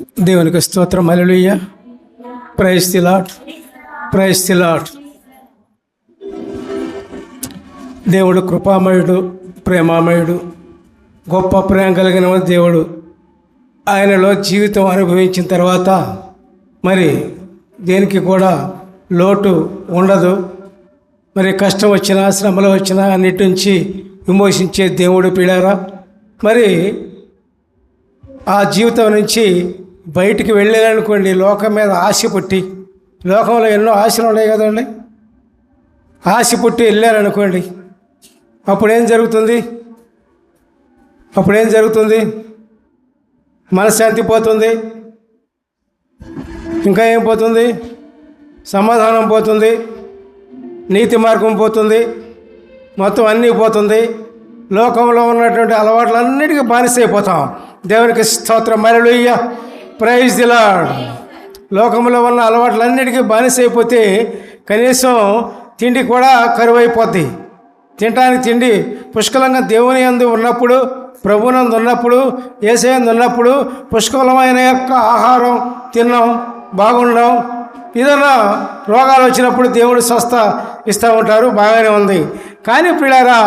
దేవునికి స్తోత్రం. Hallelujah praise the lord praise the lord దేవుడు కృపామయుడు ప్రేమామయుడు గొప్ప ప్రేమ కలిగిన దేవుడు. ఆయనలో జీవితం అనుభవించిన తర్వాత మరి దేనికి కూడా లోటు ఉండదు. మరి కష్టం వచ్చినా శ్రమలు వచ్చినా అన్నిటి నుంచి విమోచించే దేవుడు పీడారా మరి ఆ జీవితం నుంచి బయటికి వెళ్ళారనుకోండి లోకం మీద ఆశ పుట్టి లోకంలో ఎన్నో ఆశలు ఉన్నాయి కదండి. ఆశ పుట్టి వెళ్ళారనుకోండి అప్పుడేం జరుగుతుంది? అప్పుడేం జరుగుతుంది? మనశ్శాంతి పోతుంది. ఇంకా ఏం పోతుంది? సమాధానం పోతుంది. నీతి మార్గం పోతుంది. మొత్తం అన్నీ పోతుంది. లోకంలో ఉన్నటువంటి అలవాట్లన్నిటికీ బానిసైపోతాం. దేవునికి స్తోత్రం. మరలుయ్య ప్రైజ్ దిలాడ్ లోకంలో ఉన్న అలవాట్లన్నిటికీ బానిసైపోతే కనీసం తిండి కూడా కరువు అయిపోద్ది తినటానికి తిండి పుష్కలంగా దేవుని యందు ఉన్నప్పుడు ప్రభునందు ఉన్నప్పుడు ఏసయందు ఉన్నప్పుడు పుష్కలమైన యొక్క ఆహారం తిన్నాం బాగుండడం ఏదైనా రోగాలు వచ్చినప్పుడు దేవుడు స్వస్థ ఇస్తూ ఉంటారు బాగానే ఉంది. కానీ పిల్లరా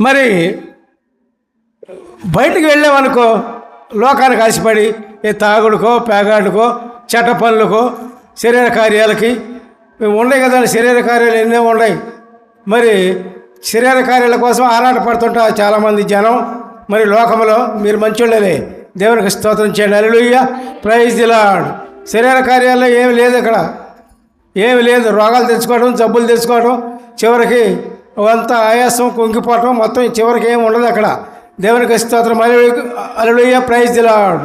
మరి బయటికి వెళ్ళామనుకో లోకానికి ఆశపడి ఏ తాగుడుకో పేగాడుకో చెట్ట పనులకో శరీర కార్యాలకి ఉన్నాయి కదండి శరీర కార్యాలు ఎన్నో ఉన్నాయి. మరి శరీర కార్యాల కోసం ఆరాట చాలామంది జనం. మరి లోకంలో మీరు మంచోళ్ళలే దేవునికి స్తోత్రం చేయండి. అల్లుయ్య ప్రైజ్ దిలాడ్ శరీర కార్యాల్లో ఏమి లేదు ఇక్కడ ఏమి లేదు. రోగాలు తెచ్చుకోవడం జబ్బులు తెచ్చుకోవడం చివరికి అంతా ఆయాసం కుంగిపోవటం మొత్తం చివరికి ఏమి ఉండదు అక్కడ. దేవునికి స్తోత్రం. అల్లుయ్య ప్రైజ్ దిలాడ్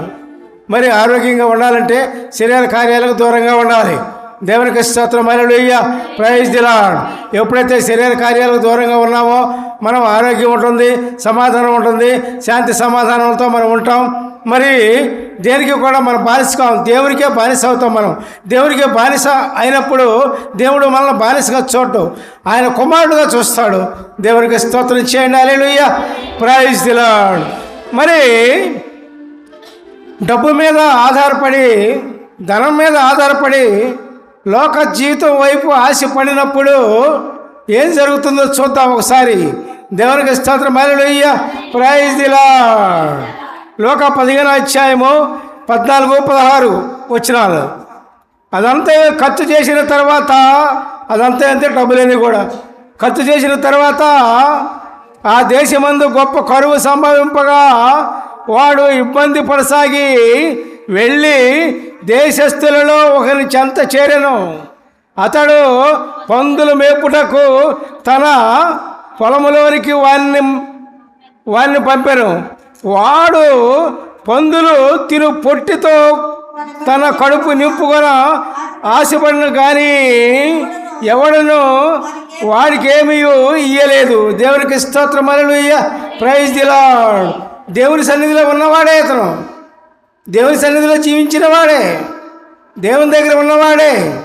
మరి ఆరోగ్యంగా ఉండాలంటే శరీర కార్యాలకు దూరంగా ఉండాలి. దేవునికి స్తోత్రం. అలలుయ్య ప్రైజ్ దిలాడ్ ఎప్పుడైతే శరీర కార్యాలకు దూరంగా ఉన్నామో మనం ఆరోగ్యం ఉంటుంది సమాధానం ఉంటుంది శాంతి సమాధానంతో మనం ఉంటాం. మరి దేనికి కూడా మనం బానిస కాం దేవునికే బానిస అవుతాం మనం. దేవునికే బానిస అయినప్పుడు దేవుడు మనల్ని బానిసగా చూడటం ఆయన కుమారుడుగా చూస్తాడు. దేవునికి స్తోత్రం చేయండి. అలేలుయ్య ప్రైజ్ దిలాడు మరి డబ్బు మీద ఆధారపడి ధనం మీద ఆధారపడి లోక జీవితం వైపు ఆశపడినప్పుడు ఏం జరుగుతుందో చూద్దాం ఒకసారి. దేవునికి స్తోత్రం. అలెలుయ్య ప్రైజ్ దిలాడు లోక పదిహేను అధ్యాయము పద్నాలుగు పదహారు వచ్చినాలు అదంతా ఖర్చు చేసిన తర్వాత అదంతా అంతే డబ్బులేని కూడా. ఖర్చు చేసిన తర్వాత ఆ దేశమందు గొప్ప కరువు సంభవింపగా వాడు ఇబ్బంది పడసాగి వెళ్ళి దేశస్థులలో ఒకరి చెంత చేరెను. అతడు పందులు మేపుటకు తన పొలములోనికి వారిని వారిని పంపాను. వాడు పందులు తిను పొట్టితో తన కడుపు నింపుకొన ఆశపడిన కానీ ఎవడను వాడికేమీ ఇయ్యలేదు. దేవునికి స్తోత్రం మరలు ఇయ్య ప్రైజ్ దిలాడ్ దేవుని సన్నిధిలో ఉన్నవాడే అతను. దేవుని సన్నిధిలో జీవించిన వాడే. దేవుని దగ్గర ఉన్నవాడే.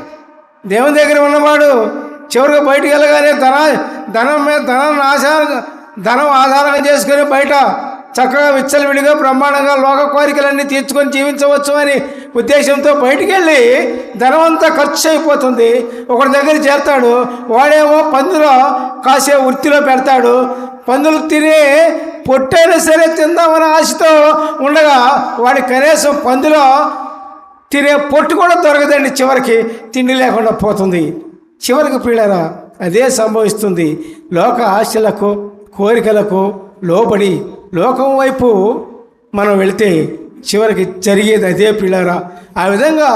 దేవుని దగ్గర ఉన్నవాడు చివరికి బయటికి వెళ్ళగానే ధన ధనం మీద ధనం ఆశ ధనం ఆధారంగా చేసుకుని బయట చక్కగా విచ్చలవిడిగా బ్రహ్మాండంగా లోక కోరికలన్నీ తీర్చుకొని జీవించవచ్చు అని ఉద్దేశంతో బయటికి వెళ్ళి ధనమంతా ఖర్చు అయిపోతుంది ఒకటి దగ్గర చేస్తాడు వాడేమో పందులో కాసే వృత్తిలో పెడతాడు. పందులు తినే పొట్టైనా సరే తిందామని ఆశతో ఉండగా వాడి కనీసం పందులో తినే పొట్టు కూడా దొరకదండి చివరికి. తిండి లేకుండా పోతుంది. చివరికి పీడరా అదే సంభవిస్తుంది. లోక ఆశలకు కోరికలకు లోబడి లోకం వైపు మనం వెళితే చివరికి జరిగేది అదే పిల్లరా? ఆ విధంగా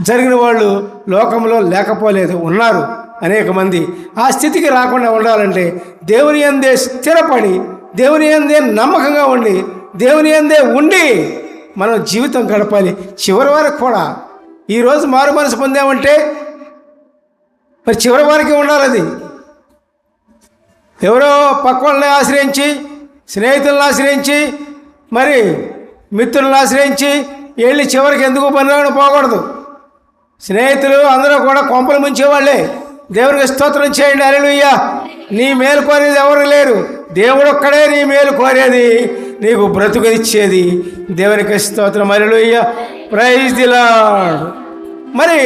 జరిగిన వాళ్ళు లోకంలో లేకపోలేదు ఉన్నారు అనేక మంది. ఆ స్థితికి రాకుండా ఉండాలంటే దేవుని అందే స్థిరపడి దేవుని అందే నమ్మకంగా ఉండి దేవుని అందే ఉండి మనం జీవితం గడపాలి. చివరి వరకు కూడా ఈరోజు మారు మనసు పొందామంటే మరి చివరి వరకు ఉండాలి అది. ఎవరో పక్కవాళ్ళని ఆశ్రయించి స్నేహితులను ఆశ్రయించి మరి మిత్రులను ఆశ్రయించి వెళ్ళి చివరికి ఎందుకు పని పోకూడదు. స్నేహితులు అందరూ కూడా కొంపలు ముంచేవాళ్ళే. దేవుడికి స్తోత్రం చేయండి అలెలుయ్య నీ మేలు కోరేది ఎవరు లేరు. దేవుడు ఒక్కడే నీ మేలు కోరేది నీకు బ్రతుకునిచ్చేది దేవునికి స్తోత్రం మరిలోయ్య ప్రైజ్ దిలా మరి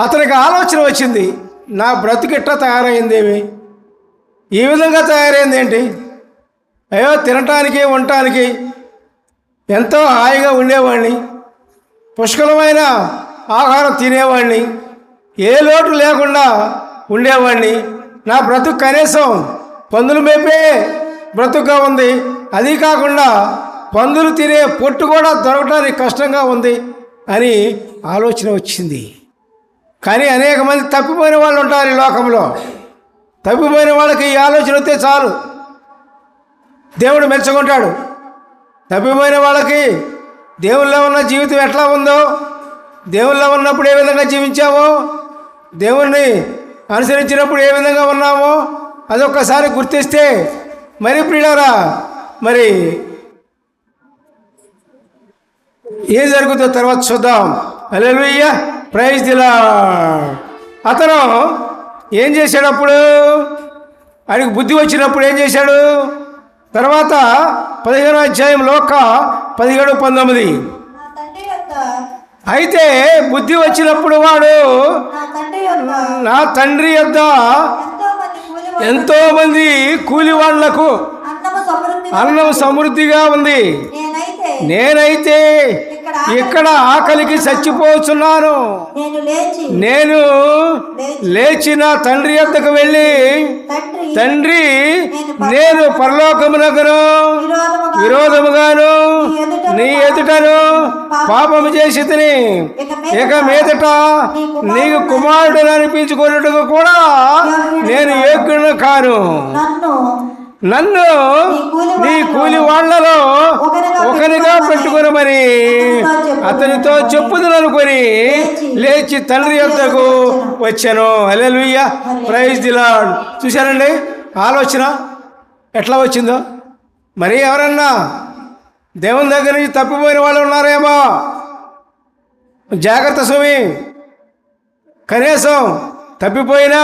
అతనికి ఆలోచన వచ్చింది నా బ్రతుకు తయారైందేమి ఈ విధంగా తయారైంది ఏంటి? అయ్యో తినటానికి ఉండటానికి ఎంతో హాయిగా ఉండేవాడిని పుష్కలమైన ఆహారం తినేవాడిని ఏ లోటు లేకుండా ఉండేవాడిని నా బ్రతుకు కనీసం పందులు మేపే బ్రతుకుగా ఉంది. అది కాకుండా పందులు తినే పొట్టు కూడా దొరకడానికి కష్టంగా ఉంది అని ఆలోచన వచ్చింది. కానీ అనేక మంది తప్పిపోయిన వాళ్ళు ఉంటారు ఈ లోకంలో. తప్పిపోయిన వాళ్ళకి ఈ ఆలోచన వస్తే చాలు. దేవుడు మెచ్చుకుంటాడు తప్పిపోయిన వాళ్ళకి దేవుల్లో ఉన్న జీవితం ఎట్లా ఉందో దేవుల్లో ఉన్నప్పుడు ఏ విధంగా జీవించామో దేవుణ్ణి అనుసరించినప్పుడు ఏ విధంగా ఉన్నామో అదొక్కసారి గుర్తిస్తే మరి ప్రియులరా మరి ఏం జరుగుతుందో తర్వాత చూద్దాం. అలెలుయ్య ప్రైజ్ దిలా అతను ఏం చేశాడు అప్పుడు? ఆయనకు బుద్ధి వచ్చినప్పుడు ఏం చేశాడు? తర్వాత పదిహేను అధ్యాయం లోక పదిహేడు పంతొమ్మిది. అయితే బుద్ధి వచ్చినప్పుడు వాడు నా తండ్రి యొద్ద ఎంతో మంది కూలి ఎంతో మంది కూలి వాళ్ళకు అన్నము సమృద్ధి అన్నం సమృద్ధిగా ఉంది. నేనైతే ఇక్కడ ఆకలికి చచ్చిపోతున్నాను నేను లేచి నేను లేచి నా తండ్రి యొద్దకు వెళ్ళి తండ్రి నేను పరలోకమునకును విరోధముగా విరోధముగాను నీ ఎదుటను పాపము చేసి తిని ఇక మీదట నీకు కుమారుడు అనిపించుకున్నట్టుగా కూడా నేను యోగ్యుడు కాను. నన్ను నీ కూలి వాళ్ళలో ఒకరిగా పెట్టుకునమని అతనితో చెప్పుదును. అనుకొని లేచి తండ్రి యొద్దకు వచ్చాను. అలెలుయ్య ప్రైజ్ దిలాడ్ చూశారండి? ఆలోచన ఎట్లా వచ్చిందో? మరి ఎవరన్నా దేవుని దగ్గర నుంచి తప్పిపోయిన వాళ్ళు ఉన్నారేమో? జాగ్రత్త స్వామి. కనీసం తప్పిపోయినా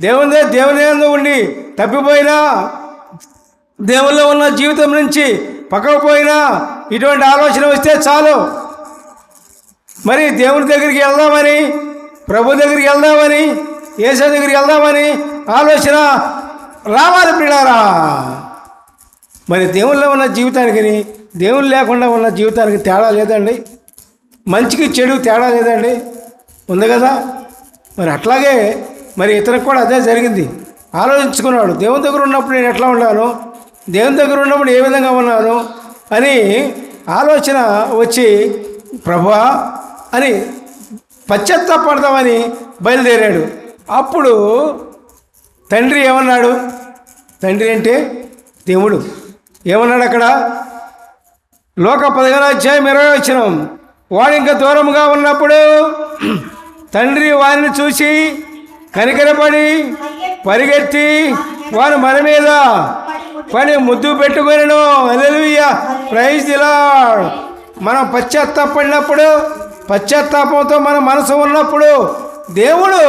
దేవుని దేవుని ఉండి తప్పిపోయినా దేవుల్లో ఉన్న జీవితం నుంచి పక్కకపోయినా ఇటువంటి ఆలోచన వస్తే చాలు. మరి దేవుని దగ్గరికి వెళ్దామని ప్రభు దగ్గరికి వెళ్దామని ఏసే దగ్గరికి వెళ్దామని ఆలోచన రావాలి పిల్లారా మరి దేవుల్లో ఉన్న జీవితానికి దేవుడు లేకుండా ఉన్న జీవితానికి తేడా లేదండి. మంచికి చెడు తేడా లేదండి. ఉంది కదా? మరి అట్లాగే మరి ఇతనికి కూడా అదే జరిగింది. ఆలోచించుకున్నాడు. దేవుని దగ్గర ఉన్నప్పుడు నేను ఎట్లా ఉన్నాను? దేవుని దగ్గర ఉన్నప్పుడు ఏ విధంగా ఉన్నాను? అని ఆలోచన వచ్చి ప్రభా అని పశ్చాత్తాపడదామని బయలుదేరాడు. అప్పుడు తండ్రి ఏమన్నాడు? తండ్రి అంటే దేవుడు. ఏమన్నాడు అక్కడ? లోక పదిహేను అధ్యాయం ఇరవై వచ్చిన వాడు ఇంకా దూరంగా ఉన్నప్పుడు తండ్రి వారిని చూసి కనికరపడి పరిగెత్తి వారు మన మీద పని ముద్దు పెట్టుకొనిను. అలెలుయ్య ప్రైజ్ దిలా మనం పశ్చాత్తాపడినప్పుడు పశ్చాత్తాపంతో మన మనసు ఉన్నప్పుడు దేవుడు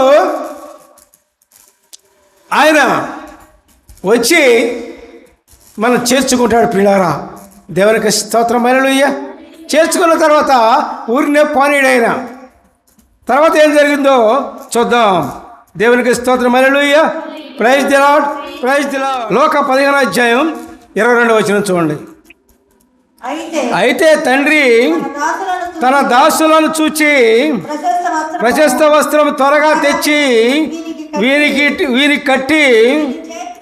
ఆయన వచ్చి మనం చేర్చుకుంటాడు పిల్లారా దేవునికి స్తోత్రం. మరలుయ్య చేర్చుకున్న తర్వాత ఊరినే పానీడైన తర్వాత ఏం జరిగిందో చూద్దాం. దేవునికి స్తోత్రం. మరలుయ్య ప్రైజ్ దిలాడ్ ప్రైజ్ దిలా లోక పదిహేను అధ్యాయం ఇరవై రెండు వచ్చిన చూడండి. అయితే తండ్రి తన దాసులను చూచి ప్రశస్త వస్త్రం ప్రశస్త వస్త్రం త్వరగా తెచ్చి వీరికి వీరికి కట్టి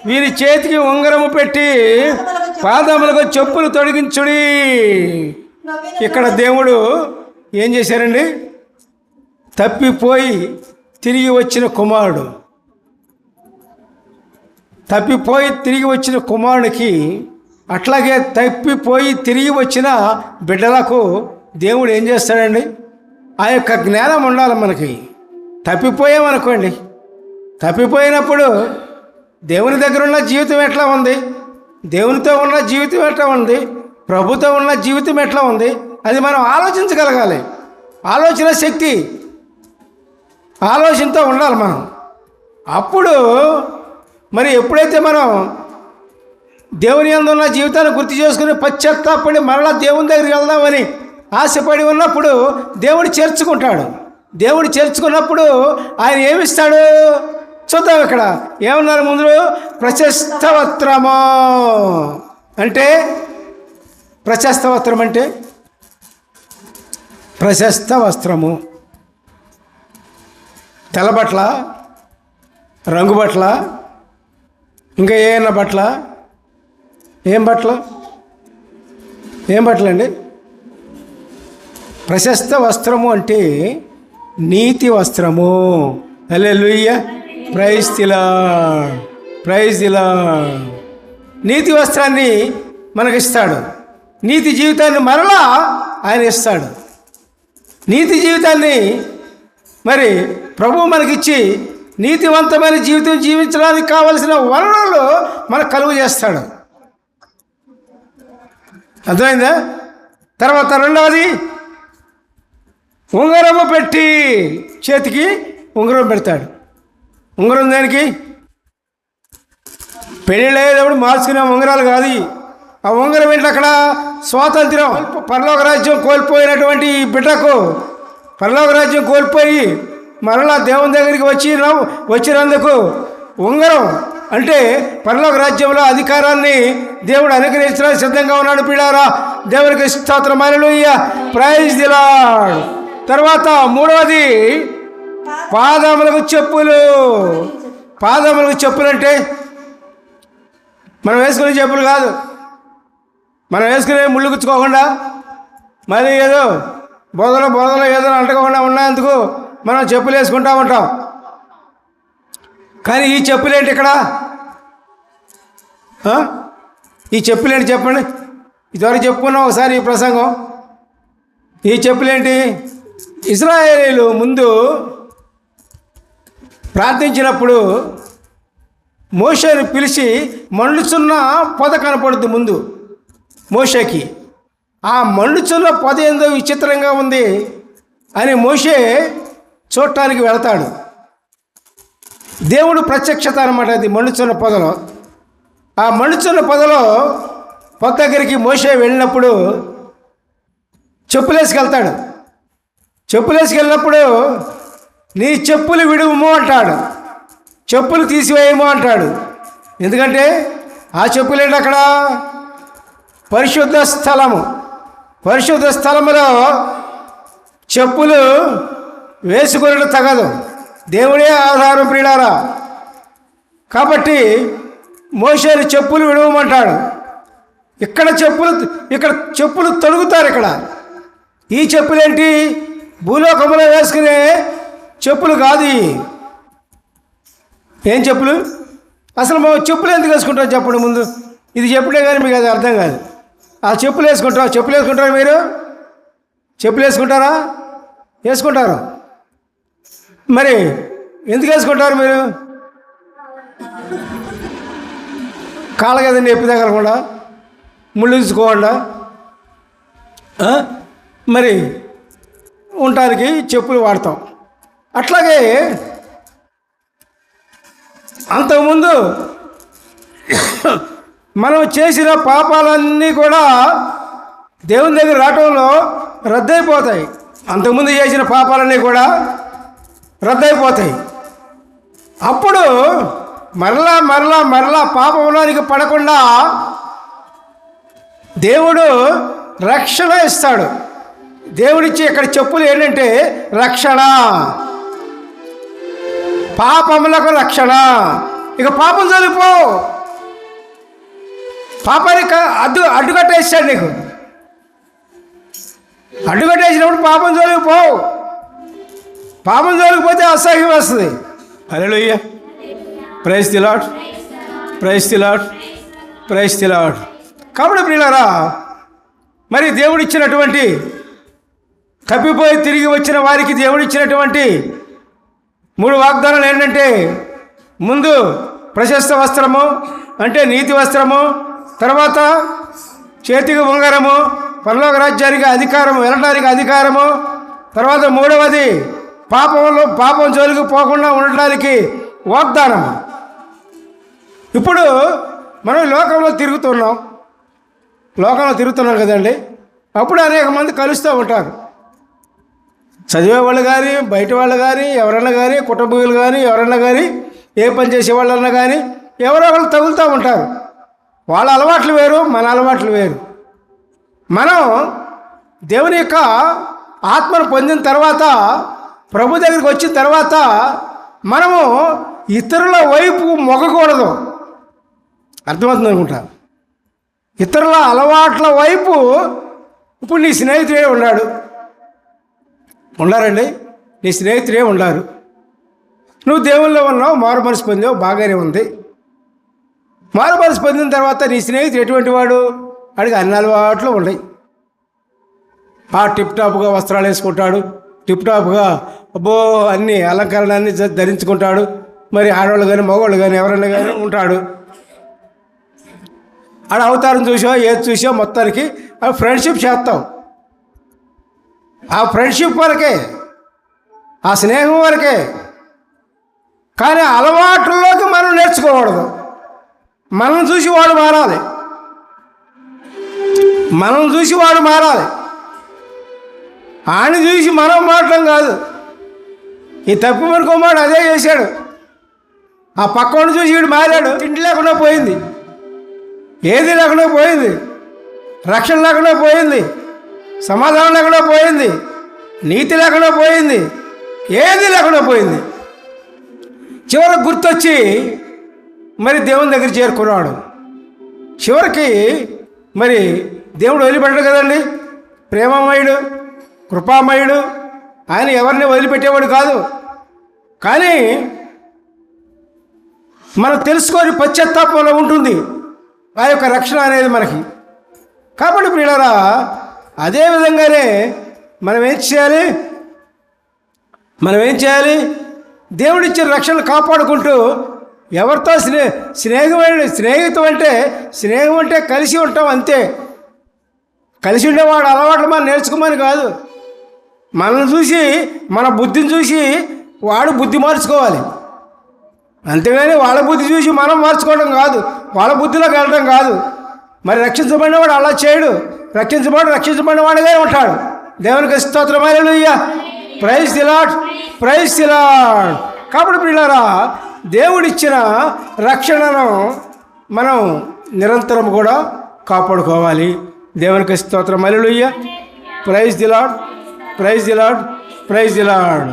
వీరి చేతికి ఉంగరము పెట్టి పాదములకు చెప్పులు తొడిగించుడి. ఇక్కడ దేవుడు ఏం చేశారండి? తప్పిపోయి తిరిగి వచ్చిన కుమారుడు. తప్పిపోయి తిరిగి వచ్చిన కుమారుడికి అట్లాగే తప్పిపోయి తిరిగి వచ్చిన బిడ్డలకు దేవుడు ఏం చేస్తాడండి? ఆ యొక్క జ్ఞానం ఉండాలి మనకి. తప్పిపోయామనుకోండి. తప్పిపోయినప్పుడు దేవుని దగ్గర ఉన్న జీవితం ఎట్లా ఉంది? దేవునితో ఉన్న జీవితం ఎట్లా ఉంది? ప్రభుతో ఉన్న జీవితం ఎట్లా ఉంది? అది మనం ఆలోచించగలగాలి. ఆలోచన శక్తి ఆలోచనతో ఉండాలి మనం. అప్పుడు మరి ఎప్పుడైతే మనం దేవుని ఉన్న జీవితాన్ని గుర్తు చేసుకుని పశ్చాత్తాపడి మరలా దేవుని దగ్గరికి వెళ్దామని ఆశపడి ఉన్నప్పుడు దేవుడు చేర్చుకుంటాడు. దేవుడు చేర్చుకున్నప్పుడు ఆయన ఏమిస్తాడు? చూద్దాం ఇక్కడ. ఏమన్నారు ముందు? ప్రశస్త వస్త్రము అంటే ప్రశస్త వస్త్రం అంటే ప్రశస్త వస్త్రము తెల్ల బట్టల? రంగు బట్టల? ఇంకా ఏమైనా బట్టల? ఏం బట్టలు? ఏం బట్టలండి? ప్రశస్త వస్త్రము అంటే నీతి వస్త్రము. అలే లుయ్య ప్రైజ్ తిలా ప్రైజ్ తిలా నీతి వస్త్రాన్ని మనకిస్తాడు. నీతి జీవితాన్ని మరలా ఆయన ఇస్తాడు. నీతి జీవితాన్ని మరి ప్రభు మనకిచ్చి నీతివంతమైన జీవితం జీవించడానికి కావలసిన వనరులు మనకు కలుగు చేస్తాడు. అర్థమైందా? తర్వాత రెండవది ఉంగరము పెట్టి చేతికి ఉంగరం పెడతాడు. ఉంగరం దానికి? పెళ్ళిళ్ళేటప్పుడు మార్చుకునే ఉంగరాలు కాదు ఆ ఉంగరం ఏంటి అక్కడ? స్వాతంత్రం పరలోక రాజ్యం కోల్పోయినటువంటి బిడ్డకు పరలోక రాజ్యం కోల్పోయి మరలా దేవుని దగ్గరికి వచ్చి వచ్చినందుకు ఉంగరం. అంటే పరలోక రాజ్యంలో అధికారాన్ని దేవుడు అనుగ్రహించడానికి సిద్ధంగా ఉన్నాడు పిల్లారా. దేవునికి స్తోత్రం. ప్రైజ్ దిలాడు తర్వాత మూడవది పాదములకు చెప్పులు. పాదములకు చెప్పులు అంటే మనం వేసుకునే చెప్పులు కాదు. మనం వేసుకునే ముళ్ళు గుచ్చుకోకుండా మరి ఏదో బొదలో బొదలో ఏదో అంటకుండా ఉన్నందుకు మనం చెప్పులు వేసుకుంటా ఉంటాం. కానీ ఈ చెప్పులు ఏంటి ఇక్కడ ఈ చెప్పులేంటి చెప్పండి. ఇదివరకు చెప్పుకున్నాం ఒకసారి ఈ ప్రసంగం. ఈ చెప్పులేంటి? ఇజ్రాయేలీలు ముందు ప్రార్థించినప్పుడు మోషేను పిలిచి మండుచున్న పొద కనపడుద్ది ముందు. మోషేకి. ఆ మనుషుల పొద ఏందో విచిత్రంగా ఉంది అని మోషే చూడటానికి వెళతాడు. దేవుడు ప్రత్యక్షత అనమాట అది మనుషుల పొదలో. ఆ మనుషుల పొదలో పొద దగ్గరికి మోసే వెళ్ళినప్పుడు చెప్పులేసుకెళ్తాడు చెప్పులేసుకెళ్ళినప్పుడు నీ చెప్పులు విడుము అంటాడు. చెప్పులు తీసివేయము అంటాడు. ఎందుకంటే ఆ చెప్పులేంటి అక్కడ? పరిశుద్ధ స్థలము. పరిశుద్ధ స్థలములో చెప్పులు వేసుకుని తగదు. దేవుడే ఆధారం ప్రియులారా. కాబట్టి మోసేని చెప్పులు విడవమంటాడు. ఇక్కడ చెప్పులు ఇక్కడ చెప్పులు తొడుగుతారు ఇక్కడ. ఈ చెప్పులేంటి? భూలోకంలో వేసుకునే చెప్పులు కాదు ఏం చెప్పులు? అసలు మా చెప్పులు ఎందుకు వేసుకుంటాం చెప్పండి ముందు. ఇది చెప్పుడే కానీ మీకు అది అర్థం కాదు. ఆ చెప్పులు వేసుకుంటారా? చెప్పులు వేసుకుంటారా మీరు? చెప్పులు వేసుకుంటారా? వేసుకుంటారు. మరి ఎందుకు వేసుకుంటారు మీరు? కాళ్ళ కదండి నొప్పి తగలకుండా ముళ్ళు తీసుకోకుండా మరి ఉండటానికి చెప్పులు వాడతాం. అట్లాగే అంతకుముందు మనం చేసిన పాపాలన్నీ కూడా దేవుని దగ్గర రావటంలో రద్దయిపోతాయి. అంతకుముందు చేసిన పాపాలన్నీ కూడా రద్దయిపోతాయి. అప్పుడు మరలా మరలా మరలా పాపంలోనికి పడకుండా దేవుడు రక్షణ ఇస్తాడు. దేవుడిచ్చి ఇక్కడ చెప్పులు ఏంటంటే రక్షణ. పాపములకు రక్షణ. ఇక పాపం చదివిపో పాపాన్ని అడ్డు అడ్డుకట్టేస్తాడు నీకు. అడ్డుకట్టేసినప్పుడు పాపం జోలికిపో పాపం జోలికిపోతే అసహ్యం వస్తుంది. Hallelujah praise the lord praise the lord praise the lord కాబట్టి ప్రియులారా మరి దేవుడిచ్చినటువంటి తప్పిపోయి తిరిగి వచ్చిన వారికి దేవుడిచ్చినటువంటి మూడు వాగ్దానాలు ఏంటంటే ముందు ప్రశస్త వస్త్రము అంటే నీతి వస్త్రము తర్వాత చేతికి ఉంగరము పరలోక రాజ్యానికి అధికారము వెళ్ళడానికి అధికారము. తర్వాత మూడవది పాపంలో పాపం జోలికి పోకుండా ఉండటానికి వాగ్దానము. ఇప్పుడు మనం లోకంలో తిరుగుతున్నాం. లోకంలో తిరుగుతున్నాం కదండి. అప్పుడు అనేక మంది కలుస్తూ ఉంటారు. చదివే వాళ్ళు కానీ బయట వాళ్ళు కానీ ఎవరన్నా కానీ కుటుంబీకులు కానీ ఎవరన్నా కానీ ఏ పని చేసేవాళ్ళన్నా కానీ ఎవరో ఒకరు తగులుతూ ఉంటారు. వాళ్ళ అలవాట్లు వేరు మన అలవాట్లు వేరు. మనం దేవుని యొక్క ఆత్మను పొందిన తర్వాత ప్రభు దగ్గరికి వచ్చిన తర్వాత మనము ఇతరుల వైపు మొగకూడదు అర్థమవుతుంది అనుకుంటా? ఇతరుల అలవాట్ల వైపు ఇప్పుడు నీ స్నేహితుడే ఉన్నాడు. ఉన్నారండి? నీ స్నేహితుడే ఉన్నారు. నువ్వు దేవుల్లో ఉన్నావు మారు మనసు పొందావు బాగానే ఉంది. మారుమనసు పొందిన తర్వాత నీ స్నేహితుడు ఎటువంటి వాడు? అడిగి అన్ని అలవాట్లు ఉన్నాయి. ఆ టిప్ టాప్గా వస్త్రాలు వేసుకుంటాడు. టిప్ టాప్గా అబ్బో అన్ని అలంకరణాన్ని ధరించుకుంటాడు. మరి ఆడవాళ్ళు కానీ మగవాళ్ళు కానీ ఎవరైనా కానీ ఉంటాడు. ఆడ అవతారం చూసో ఏది చూసో మొత్తానికి ఆ ఫ్రెండ్షిప్ చేస్తాం. ఆ ఫ్రెండ్షిప్ వరకే ఆ స్నేహం వరకే. కానీ అలవాట్లలోకి మనం నేర్చుకోకూడదు. మనం చూసి వాడు మారాలి. మనం చూసి వాడు మారాలి. ఆయన చూసి మనం మారటం కాదు. ఈ తప్పు మనకోమాడు అదే చేశాడు. ఆ పక్కవాడిని చూసి వీడు మారాడు. ఇంటి లేకుండా పోయింది. ఏది లేకుండా పోయింది. రక్షణ లేకుండా పోయింది. సమాధానం లేకుండా పోయింది. నీతి లేకుండా పోయింది. ఏది లేకుండా పోయింది. చివరికి గుర్తొచ్చి మరి దేవుని దగ్గర చేరుకున్నాడు. చివరికి మరి దేవుడు వదిలిపెట్టడు కదండి. ప్రేమమయుడు కృపామయుడు ఆయన ఎవరిని వదిలిపెట్టేవాడు కాదు. కానీ మనం తెలుసుకొని పశ్చాత్తాపంలో ఉంటుంది. ఆ యొక్క రక్షణ అనేది మనకి. కాబట్టి ప్రియులరా అదే విధంగానే మనం ఏం చేయాలి? మనం ఏం చేయాలి? దేవుడిచ్చిన రక్షణ కాపాడుకుంటూ ఎవరితో స్నే స్నేహమైన స్నేహితం అంటే స్నేహం అంటే కలిసి ఉంటాం అంతే. కలిసి ఉండేవాడు అలవాట్లు మనం నేర్చుకోమని కాదు. మనల్ని చూసి మన బుద్ధిని చూసి వాడు బుద్ధి మార్చుకోవాలి. అంతేగాని వాళ్ళ బుద్ధి చూసి మనం మార్చుకోవడం కాదు. వాళ్ళ బుద్ధిలోకి వెళ్ళడం కాదు. మరి రక్షించబడిన వాడు అలా చేయడు. రక్షించబడు రక్షించబడినవాడుగా ఉంటాడు. దేవునికి స్తోత్రమైన ప్రైజ్ తిలాడ్ ప్రైజ్ తిలాడ్ కాబట్టి పిల్లరా దేవుడిచ్చిన రక్షణను మనం నిరంతరం కూడా కాపాడుకోవాలి. దేవునికి స్తోత్రం. Hallelujah praise the lord praise the lord praise the lord